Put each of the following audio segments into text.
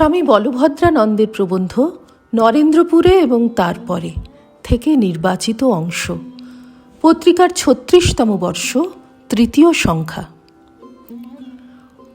স্বামী বলভদ্রানন্দের প্রবন্ধ নরেন্দ্রপুরে এবং তারপরে থেকে নির্বাচিত অংশ। পত্রিকার ছত্রিশতম বর্ষ, তৃতীয় সংখ্যা।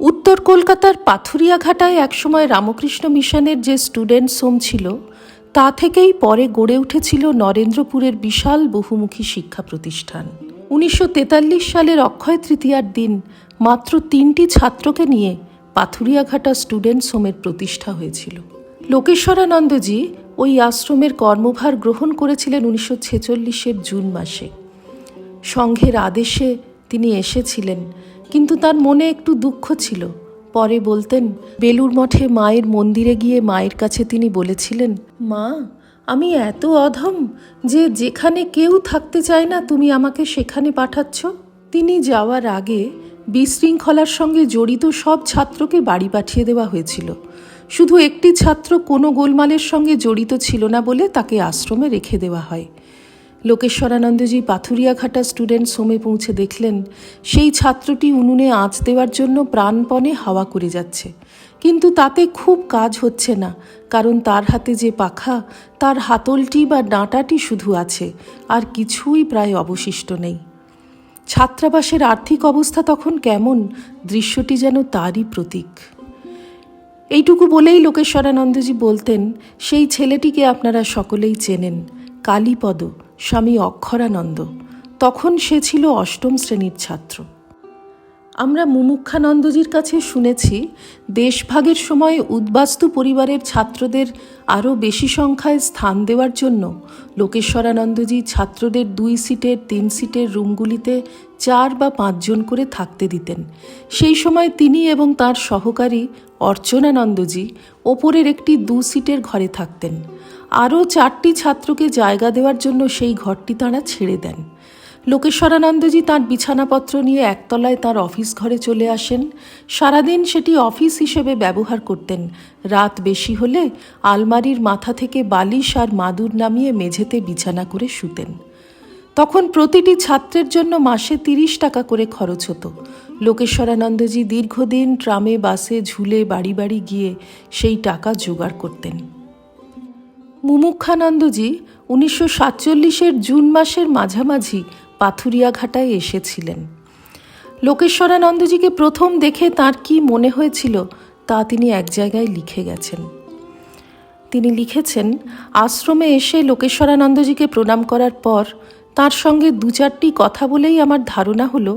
উত্তর কলকাতার পাথুরিয়াঘাটায় একসময় রামকৃষ্ণ মিশনের যে স্টুডেন্টস হোম ছিল, তা থেকেই পরে গড়ে উঠেছিল নরেন্দ্রপুরের বিশাল বহুমুখী শিক্ষা প্রতিষ্ঠান। উনিশশো তেতাল্লিশ সালের অক্ষয় তৃতীয়ার দিন মাত্র তিনটি ছাত্রকে নিয়ে পাথুরিয়াঘাটা স্টুডেন্টস হোমের প্রতিষ্ঠা হয়েছিল। লোকেশ্বরানন্দজি ওই আশ্রমের কর্মভার গ্রহণ করেছিলেন উনিশশো ছেচল্লিশের জুন মাসে। সংঘের আদেশে তিনি এসেছিলেন, কিন্তু তার মনে একটু দুঃখ ছিল। পরে বলতেন, বেলুর মঠে মায়ের মন্দিরে গিয়ে মায়ের কাছে তিনি বলেছিলেন, মা, আমি এত অধম যে যেখানে কেউ থাকতে চায় না, তুমি আমাকে সেখানে পাঠাচ্ছ। তিনি যাওয়ার আগে বিশৃঙ্খলার সঙ্গে জড়িত সব ছাত্রকে বাড়ি পাঠিয়ে দেওয়া হয়েছিল। শুধু একটি ছাত্র কোনো গোলমালের সঙ্গে জড়িত ছিল না বলে তাকে আশ্রমে রেখে দেওয়া হয়। লোকেশ্বরানন্দজি পাথুরিয়াঘাটা স্টুডেন্টস হোমে পৌঁছে দেখলেন, সেই ছাত্রটি উনুনে আঁচ দেওয়ার জন্য প্রাণপণে হাওয়া করে যাচ্ছে। কিন্তু তাতে খুব কাজ হচ্ছে না, কারণ তার হাতে যে পাখা, তার হাতলটি বা ডাঁটাটি শুধু আছে, আর কিছুই প্রায় অবশিষ্ট নেই। ছাত্রাবাসের আর্থিক অবস্থা তখন কেমন? দৃশ্যটি যেন তারই প্রতীক। এইটুকু বলেই লোকেশ্বরানন্দজি বলতেন, সেই ছেলেটিকে আপনারা সকলেই চেনেন, কালীপদ, স্বামী অক্ষরানন্দ। তখন সে ছিল অষ্টম শ্রেণির ছাত্র। আমরা মুমুক্ষানন্দজির কাছে শুনেছি, দেশভাগের সময় উদ্বাস্তু পরিবারের ছাত্রদের আরও বেশি সংখ্যায় স্থান দেওয়ার জন্য লোকেশ্বরানন্দজি ছাত্রদের দুই সিটের, তিন সিটের রুমগুলিতে চার বা পাঁচজন করে থাকতে দিতেন। সেই সময় তিনি এবং তার সহকারী অর্চনানন্দজি ওপরের একটি দু সিটের ঘরে থাকতেন। আরও চারটি ছাত্রকে জায়গা দেওয়ার জন্য সেই ঘরটি তাঁরা ছেড়ে দেন। লোকেশ্বরানন্দজি তাঁর বিছানাপত্র নিয়ে একতলায় তার অফিস ঘরে চলে আসেন। সারাদিন সেটি অফিস হিসেবে ব্যবহার করতেন। রাত বেশি হলে আলমারির মাথা থেকে বালিশ আর মাদুর নামিয়ে মেঝেতে বিছানা করে শুতেন। তখন প্রতিটি ছাত্রের জন্য মাসে তিরিশ টাকা করে খরচ হতো। লোকেশ্বরানন্দজি দীর্ঘদিন ট্রামে, বাসে ঝুলে বাড়ি বাড়ি গিয়ে সেই টাকা জোগাড় করতেন। মুমুক্ষানন্দজি উনিশশো সাতচল্লিশের জুন মাসের মাঝামাঝি পাথুরিয়াঘাটায় এসেছিলেন। লোকেশ্বরানন্দজিকে প্রথম দেখে তার কি মনে হয়েছিল, তা তিনি এক জায়গায় লিখে গেছেন। তিনি লিখেছেন, আশ্রমে এসে লোকেশ্বরানন্দজিকে প্রণাম করার পর, তার সঙ্গে দু চারটি কথা বলেই আমার ধারণা হলো,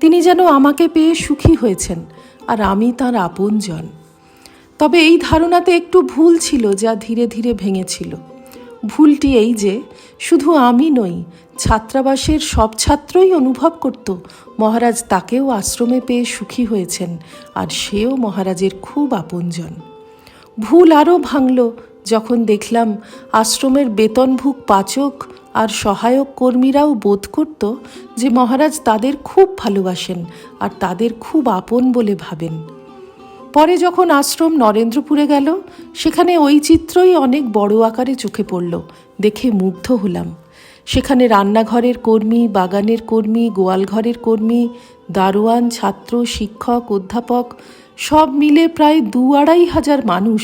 তিনি যেন আমাকে পেয়ে সুখী হয়েছেন আর আমি তার আপনজন। তবে এই ধারণাতে একটু ভুল ছিল যা ধীরে ধীরে ভেঙেছিল। ভুলটি এই যে শুধু আমি নই, ছাত্রাবাসের সব ছাত্রই অনুভব করত, মহারাজ তাকেও আশ্রমে পেয়ে সুখী হয়েছেন, আর সেও মহারাজের খুব আপনজন। ভুল আরও ভাঙল যখন দেখলাম আশ্রমের বেতনভুক পাচক আর সহায়ক কর্মীরাও বোধ করত যে মহারাজ তাদের খুব ভালোবাসেন আর তাদের খুব আপন বলে ভাবেন। পরে যখন আশ্রম নরেন্দ্রপুরে গেল, সেখানে ওই চিত্রই অনেক বড় আকারে চোখে পড়ল, দেখে মুগ্ধ হলাম। সেখানে রান্নাঘরের কর্মী, বাগানের কর্মী, গোয়ালঘরের কর্মী, দারোয়ান, ছাত্র, শিক্ষক, অধ্যাপক, সব মিলে প্রায় দু আড়াই হাজার মানুষ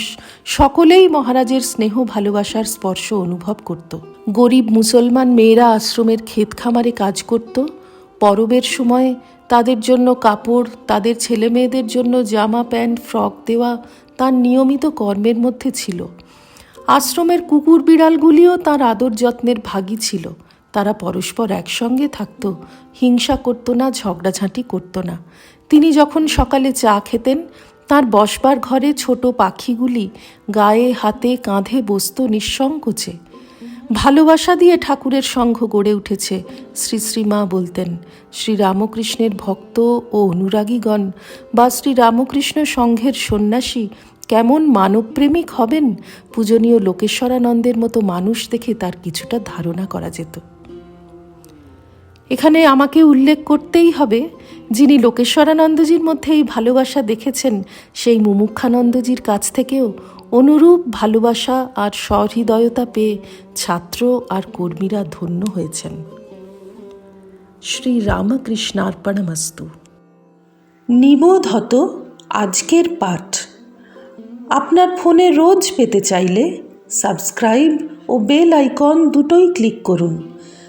সকলেই মহারাজের স্নেহ ভালোবাসার স্পর্শ অনুভব করত। গরিব মুসলমান মেয়েরা আশ্রমের ক্ষেত খামারে কাজ করত। পরবের সময় তাদের জন্য কাপড়, তাদের ছেলে মেয়েদের জন্য জামা, প্যান্ট, ফ্রক দেওয়া তার নিয়মিত কর্মের মধ্যে ছিল। আশ্রমের কুকুর বিড়ালগুলিও তার আদর যত্নের ভাগী ছিল। তারা পরস্পর একসঙ্গে থাকত, হিংসা করত না, ঝগড়াঝাঁটি করত না। তিনি যখন সকালে চা খেতেন, তার বসবার ঘরে ছোট পাখিগুলি গায়ে, হাতে, কাঁধে বসত নিঃসংকোচে ভালোবাসা দিয়ে ঠাকুরের সংঘ গড়ে উঠেছে, শ্রী শ্রীমা বলতেন। শ্রী রামকৃষ্ণের ভক্ত ও অনুরাগীগণ বা শ্রী রামকৃষ্ণ সংঘের সন্ন্যাসী কেমন মানবপ্রেমিক হবেন? পূজনীয় লোকেশ্বরানন্দের মতো মানুষ দেখে তার কিছুটা ধারণা করা যেত। এখানে আমাকে উল্লেখ করতেই হবে যিনি লোকেশ্বরানন্দজির মধ্যে এই ভালোবাসা দেখেছেন, সেই মুমুক্ষানন্দজির কাছ থেকেও অনুরূপ ভালোবাসা আর সহৃদয়তা পেয়ে ছাত্র আর কর্মীরা ধন্য হয়েছেন। শ্রী রামকৃষ্ণার্পণমস্তু নিবোধত আজকের পাঠ। আপনার ফোনে রোজ পেতে চাইলে সাবস্ক্রাইব ও বেল আইকন দুটোই ক্লিক করুন।